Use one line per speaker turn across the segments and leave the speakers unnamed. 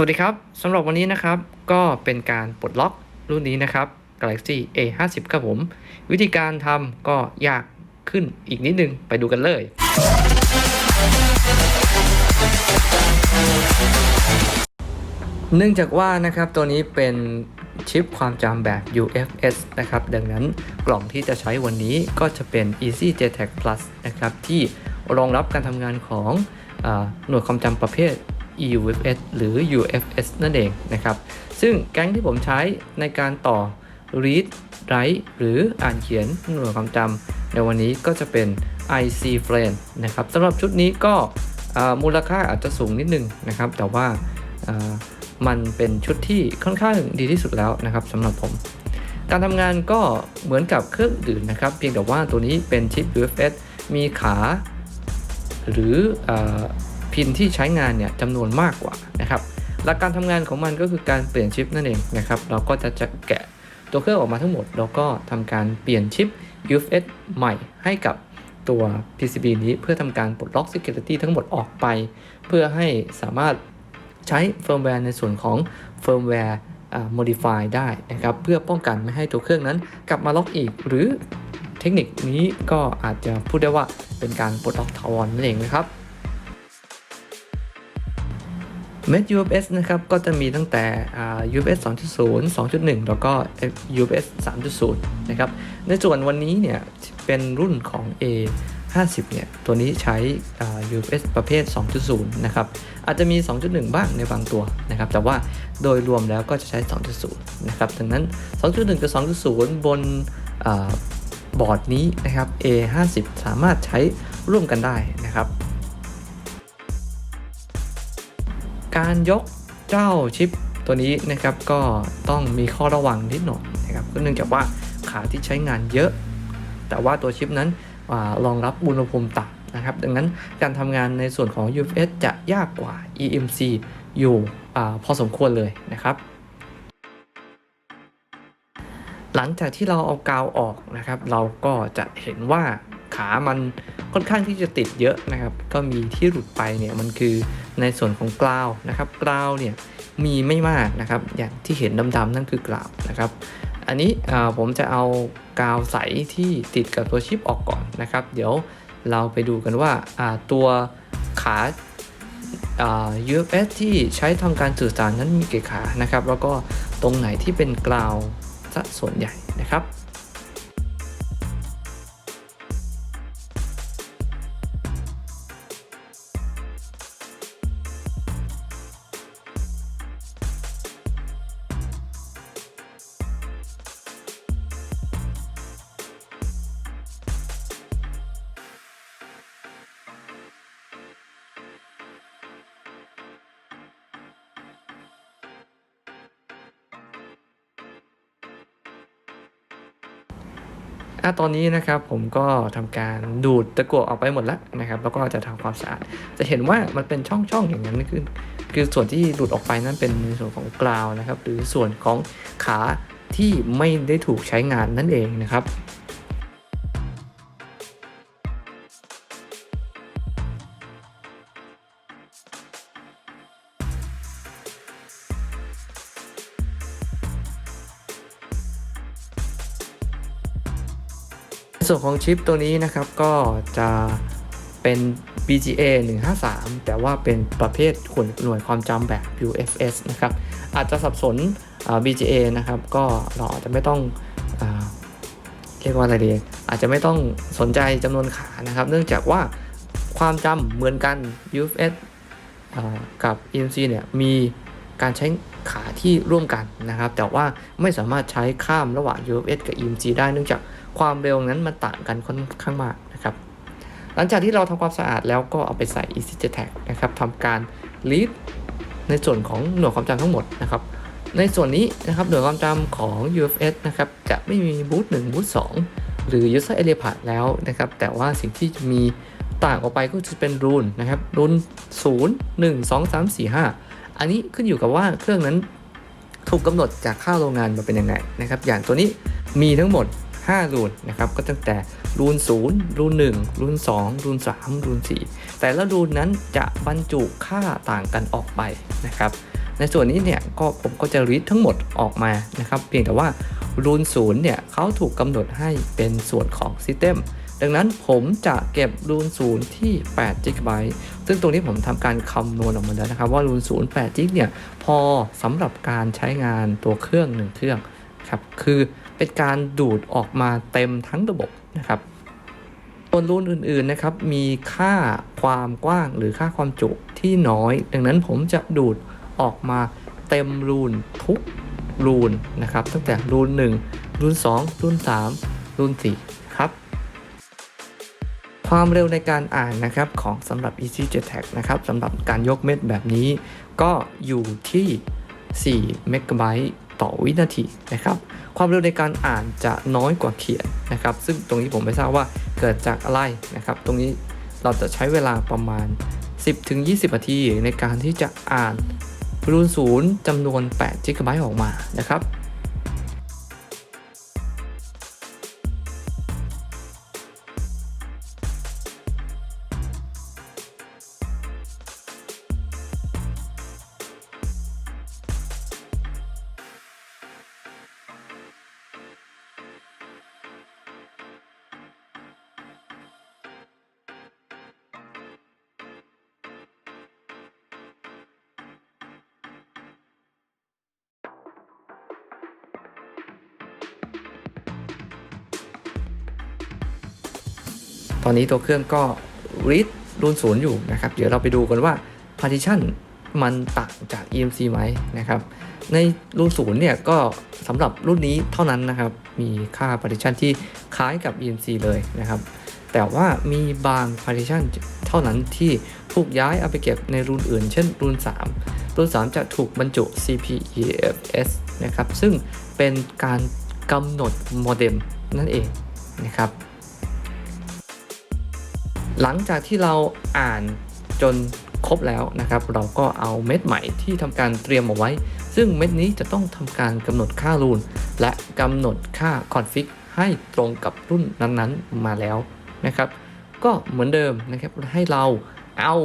สวัสดีครับสำหรับวันนี้นะครับก็เป็นการปลดล็อกรุ่นนี้นะครับ Galaxy A50 ครับผม วิธีการทำก็ยากขึ้นอีกนิดนึงไปดูกันเลยเนื่องจากว่านะครับตัวนี้เป็นชิปความจำแบบ UFS นะครับ ดังนั้นกล่องที่จะใช้วันนี้ก็จะเป็น Easy JTAG Plus นะครับ ที่รองรับการทำงานของอหน่วยความจำประเภท EUFS หรือ UFS นั่นเองนะครับ ซึ่งแก๊งที่ผมใช้ในการต่อ read write หรืออ่านเขียนหน่วยความจำในวันนี้ก็จะเป็น IC Frame นะครับสำหรับชุดนี้ก็มูลค่าอาจจะสูงนิดนึงนะครับ แต่ว่ามันเป็นชุดที่ค่อนข้างดีที่สุดแล้วนะครับสำหรับผม การทำงานก็เหมือนกับเครื่องอื่นนะครับ เพียงแต่ว่าตัวนี้เป็นชิป UFS มีขา หรืออ พินที่ใช้งานเนี่ยจำนวนมากกว่านะครับหลักการทำงานของมันก็คือการเปลี่ยนชิปนั่นเองนะครับเราก็จะจะแกะตัวเครื่องออกมาทั้งหมด แล้วก็ทำการเปลี่ยนชิป UFS ใหม่ให้กับตัว PCB นี้เพื่อทำการปลดล็อก Security ทั้งหมดออกไป เพื่อให้สามารถใช้เฟิร์มแวร์ในส่วนของเฟิร์มแวร์ modify ได้นะครับ เพื่อป้องกันไม่ให้ตัวเครื่องนั้นกลับมาล็อกอีก หรือเทคนิคนี้ก็อาจจะพูดได้ว่าเป็นการปลดล็อกถาวรนั่นเองนะครับ เม็ด UFS นะครับก็จะมีตั้งแต่ UFS 2.0 2.1 แล้วก็ UFS 3.0 นะครับ ในส่วนวันนี้เนี่ยเป็นรุ่นของ A 50 เนี่ย ตัวนี้ใช้ UFS ประเภท 2.0 นะครับ อาจจะมี 2.1 บ้างในบางตัวนะครับ แต่ว่าโดยรวมแล้วก็จะใช้ 2.0 นะครับ ดังนั้น 2.1 กับ 2.0 บนอบอร์ดนี้นะครับ A 50 สามารถใช้ร่วมกันได้นะครับ การยกเจ้าชิปตัวนี้นะครับก็ต้องมีข้อระวังนิดหน่อยนะครับก็เนื่องจากว่าขาที่ใช้งานเยอะ แต่ว่าตัวชิปนั้นอรองรับอุณหภูมิต่ำนะครับ ดังนั้นการทำงานในส่วนของ UFS จะยากกว่า EMC อยู่อพอสมควรเลยนะครับ หลังจากที่เราเอากาวออกนะครับ เราก็จะเห็นว่า ขามันค่อนข้างที่จะติดเยอะนะครับ ก็มีที่หลุดไปเนี่ยมันคือในส่วนของกราวนะครับกราวเนี่ยมีไม่มากนะครับ อย่างที่เห็นดำๆนั่นคือกราวนะครับ อันนี้ผมจะเอากาวใสที่ติดกับตัวชิปออกก่อนนะครับ เดี๋ยวเราไปดูกันว่าตัวขาา UFS ที่ใช้ทำการสื่อสารนั้นมีกี่ขานะครับ แล้วก็ตรงไหนที่เป็นกราวซะส่วนใหญ่นะครับ อะตอนนี้นะครับผมก็ทำการดูดตะกั่วออกไปหมดแล้วนะครับ แล้วก็จะทำความสะอาด จะเห็นว่ามันเป็นช่องๆอย่างนั้นคือคือส่วนที่หลุดออกไปนั้นเป็นในส่วนของกราวนะครับ หรือส่วนของขาที่ไม่ได้ถูกใช้งานนั่นเองนะครับ ส่วนของชิปตัวนี้นะครับก็จะเป็น BGA 153 แต่ว่าเป็นประเภทขหน่วยความจำแบบ UFS นะครับ อาจจะสับสน BGA นะครับ ก็เราอาจจะไม่ต้องอเรียกว่าอะไรดีอาจจะไม่ต้องสนใจจำนวนขานะครับ เนื่องจากว่าความจำเหมือนกัน UFS กับ EMC เนี่ยมีการใช้ ขาที่ร่วมกันนะครับ แต่ว่าไม่สามารถใช้ข้ามระหว่าง UFS กับ EMC ได้เนื่องจากความเร็วนั้นมันต่างกันค่อนข้างมากนะครับ หลังจากที่เราทำความสะอาดแล้วก็เอาไปใส่ EasyJet นะครับทำการ read ในส่วนของหน่วยความจำทั้งหมดนะครับ ในส่วนนี้นะครับหน่วยความจำของ UFS นะครับจะไม่มีบูต1บูต2หรือ user area path แล้วนะครับ แต่ว่าสิ่งที่จะมีต่างออกไปก็จะเป็นรูนนะครับ รูน 0 1 2 3 4 5 อันนี้ขึ้นอยู่กับว่าเครื่องนั้นถูกกำหนดจากค่าโรงงานมาเป็นยังไงนะครับอย่างตัวนี้มีทั้งหมด 5 รูนนะครับก็ตั้งแต่รูน 0 รูน 1 รูน 2 รูน 3 รูน 4 แต่ละรูนนั้นจะบรรจุค่าต่างกันออกไปนะครับในส่วนนี้เนี่ยก็ผมก็จะรีดทั้งหมดออกมานะครับเพียงแต่ว่ารูนศูนย์เนี่ยเขาถูกกำหนดให้เป็นส่วนของ System ดังนั้นผมจะเก็บรูนศูนย์ที่8 g b ซึ่งตรงนี้ผมทำการคำนวณออกมาแล้วนะครับ ว่ารูนศูนย์8 g เนี่ยพอสำหรับการใช้งานตัวเครื่องหนึ่งเครื่องครับคือเป็นการดูดออกมาเต็มทั้งระบบนะครับส่วนรูนอื่นๆนะครับมีค่าความกว้างหรือค่าความจุที่น้อย ดังนั้นผมจะดูดออกมาเต็มรูนทุกรูนนะครับตั้งแต่รูน1รูน2รูน3รูน4 ความเร็วในการอ่านนะครับของสำหรับ EasyJet tag นะครับสำหรับการยกเม็ดแบบนี้ก็อยู่ที่4เมกะไบต์ต่อวินาทีนะครับ ความเร็วในการอ่านจะน้อยกว่าเขียนนะครับ ซึ่งตรงนี้ผมไม่ทราบว่าเกิดจากอะไรนะครับ ตรงนี้เราจะใช้เวลาประมาณ 10-20นาทีในการที่จะอ่านรูนศูนย์จำนวน8 g b ออกมานะครับ ตอนนี้ตัวเครื่องก็ read รูนศูนย์อยู่นะครับ เดี๋ยวเราไปดูกันว่า partition มันต่างจาก EMC ไหมนะครับ ในรูนศูนย์เนี่ยก็สำหรับรุ่นนี้เท่านั้นนะครับ มีค่า partition ที่คล้ายกับ EMC เลยนะครับ แต่ว่ามีบาง partition เท่านั้นที่ถูกย้ายเอาไปเก็บในรุ่นอื่น เช่นรุ่น 3 รุ่น 3 จะถูกบรรจุ CPEFS นะครับ ซึ่งเป็นการกำหนดโมเด็มนั่นเองนะครับ หลังจากที่เราอ่านจนครบแล้วนะครับ เราก็เอาเม็ดใหม่ที่ทำการเตรียมเอาไว้ ซึ่งเม็ดนี้จะต้องทำการกำหนดค่ารูน และกำหนดค่าคอนฟิกให้ตรงกับรุ่นนั้นๆมาแล้วนะครับ ก็เหมือนเดิมนะครับให้เราเอา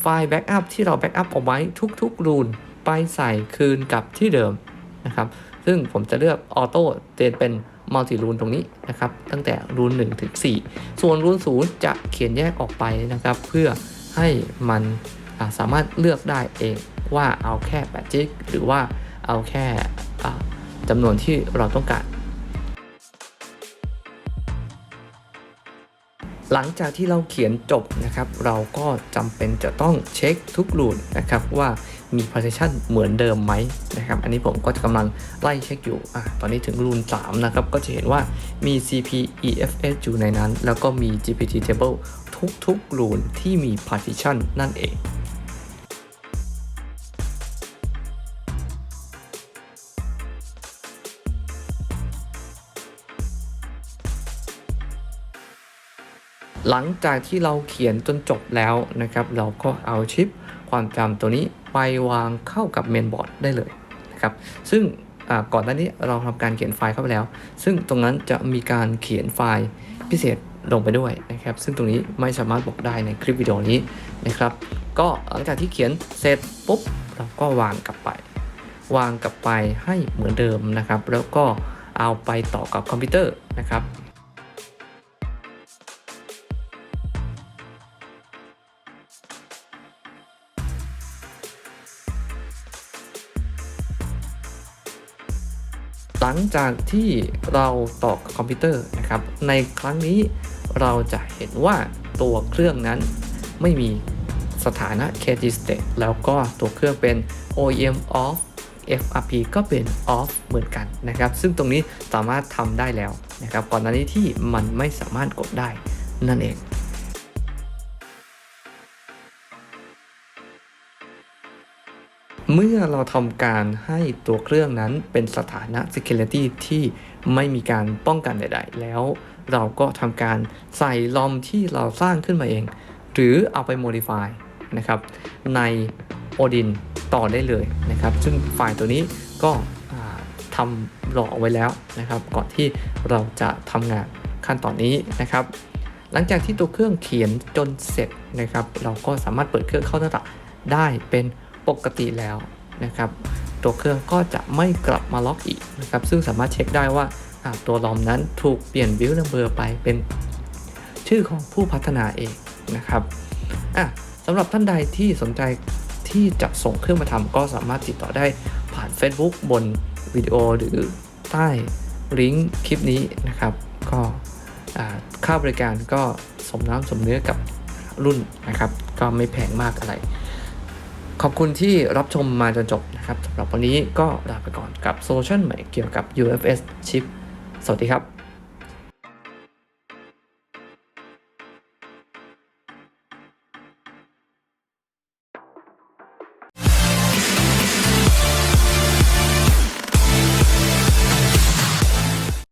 ไฟล์แบ็กอัพที่เราแบ็กอัพเอาไว้ทุกๆ รูนไปใส่คืนกับที่เดิมนะครับ ซึ่งผมจะเลือกออโต้เตนเป็น มัลติรูนตรงนี้นะครับตั้งแต่รูน1ถึง4 ส่วนรูน0 จะเขียนแยกออกไปนะครับ เพื่อให้มันสามารถเลือกได้เองว่าเอาแค่8จิกหรือว่าเอาแค่จำนวนที่เราต้องการ หลังจากที่เราเขียนจบนะครับ เราก็จำเป็นจะต้องเช็คทุกรูนนะครับว่ามี partition เหมือนเดิมไหมนะครับ อันนี้ผมก็กำลังไล่เช็คอยู่อะตอนนี้ถึงรูน3นะครับ ก็จะเห็นว่ามี CPEFS อยู่ในนั้น แล้วก็มี GPT table ทุกๆรูนที่มี partition นั่นเอง หลังจากที่เราเขียนจนจบแล้วนะครับ เราก็เอาชิปความจำตัวนี้ไปวางเข้ากับเมนบอร์ดได้เลยนะครับ ซึ่งก่อนหน้านี้เราทำการเขียนไฟล์เข้าไปแล้ว ซึ่งตรงนั้นจะมีการเขียนไฟล์พิเศษลงไปด้วยนะครับ ซึ่งตรงนี้ไม่สามารถบอกได้ในคลิปวิดีโอนี้นะครับ ก็หลังจากที่เขียนเสร็จปุ๊บเราก็วางกลับไป วางกลับไปให้เหมือนเดิมนะครับ แล้วก็เอาไปต่อกับคอมพิวเตอร์นะครับ ลังจากที่เราต่อกคอมพิวเตอร์นะครับ ในครั้งนี้เราจะเห็นว่าตัวเครื่องนั้นไม่มีสถานะ KG state แล้วก็ตัวเครื่องเป็น OEM off FRP ก็เป็น off เหมือนกันนะครับ ซึ่งตรงนี้สามารถทำได้แล้วนะครับ ก่อนหน้านี้ที่มันไม่สามารถกดได้นั่นเอง เมื่อเราทำการให้ตัวเครื่องนั้นเป็นสถานะ security ที่ไม่มีการป้องกันใด ๆ แล้วเราก็ทำการใส่ลอมที่เราสร้างขึ้นมาเอง หรือเอาไป modify นะครับใน Odin ต่อได้เลยนะครับ ซึ่งไฟล์ตัวนี้ก็ทำรอเอาไว้แล้วนะครับ ก่อนที่เราจะทำงานขั้นตอนนี้นะครับ หลังจากที่ตัวเครื่องเขียนจนเสร็จนะครับ เราก็สามารถเปิดเครื่องเข้าหน้าต่างได้เป็น ปกติแล้วนะครับ ตัวเครื่องก็จะไม่กลับมาล็อกอีกนะครับ ซึ่งสามารถเช็คได้ว่าตัวลอมนั้นถูกเปลี่ยน build number ไปเป็นชื่อของผู้พัฒนาเองนะครับอะสำหรับท่านใดที่สนใจที่จะส่งเครื่องมาทำก็สามารถติดต่อได้ผ่าน Facebook บนวิดีโอหรือใต้ลิงก์คลิปนี้นะครับ ก็ค่าบริการก็สมน้ำสมเนื้อกับรุ่นนะครับ ก็ไม่แพงมากอะไร ขอบคุณที่รับชมมาจนจบนะครับสำหรับวันนี้ก็ลาไปก่อนกับโซลูชันใหม่เกี่ยวกับ UFS ชิป สวัสดีครับ